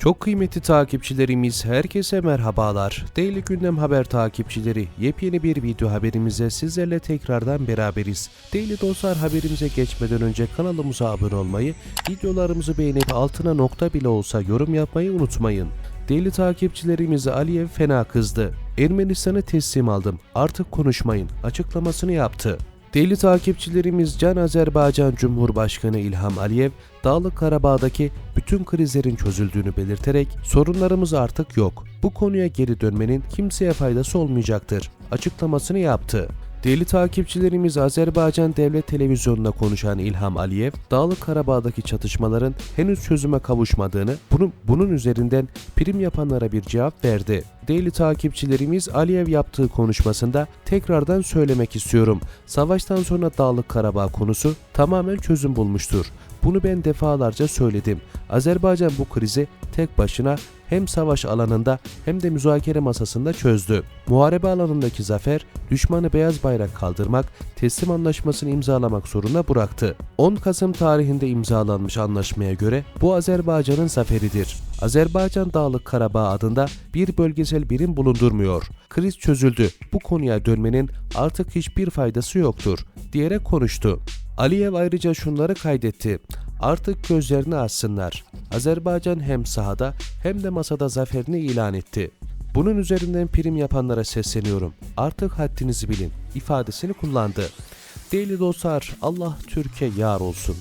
Çok kıymetli takipçilerimiz herkese merhabalar. Daily Gündem Haber takipçileri yepyeni bir video haberimize sizlerle tekrardan beraberiz. Daily Dostlar haberimize geçmeden önce kanalımıza abone olmayı, videolarımızı beğenip altına nokta bile olsa yorum yapmayı unutmayın. Daily takipçilerimiz Aliyev fena kızdı. Ermenistan'ı teslim aldım artık konuşmayın açıklamasını yaptı. Deli takipçilerimiz Can Azerbaycan Cumhurbaşkanı İlham Aliyev, Dağlık Karabağ'daki bütün krizlerin çözüldüğünü belirterek sorunlarımız artık yok. Bu konuya geri dönmenin kimseye faydası olmayacaktır açıklamasını yaptı. Deli takipçilerimiz Azerbaycan Devlet Televizyonu'na konuşan İlham Aliyev, Dağlık Karabağ'daki çatışmaların henüz çözüme kavuşmadığını, bunun, bunun üzerinden prim yapanlara bir cevap verdi. Daily takipçilerimiz Aliyev yaptığı konuşmasında tekrardan söylemek istiyorum. Savaştan sonra Dağlık Karabağ konusu tamamen çözüm bulmuştur. Bunu ben defalarca söyledim. Azerbaycan bu krizi tek başına hem savaş alanında hem de müzakere masasında çözdü. Muharebe alanındaki zafer, düşmanı beyaz bayrak kaldırmak, teslim anlaşmasını imzalamak zorunda bıraktı. 10 Kasım tarihinde imzalanmış anlaşmaya göre bu Azerbaycan'ın zaferidir. Azerbaycan Dağlık Karabağ adında bir bölgesel birim bulundurmuyor. Kriz çözüldü. Bu konuya dönmenin artık hiçbir faydası yoktur diyerek konuştu. Aliyev ayrıca şunları kaydetti. Artık gözlerini açsınlar. Azerbaycan hem sahada hem de masada zaferini ilan etti. Bunun üzerinden prim yapanlara sesleniyorum. Artık haddinizi bilin ifadesini kullandı. Değerli dostlar Allah Türkiye yar olsun.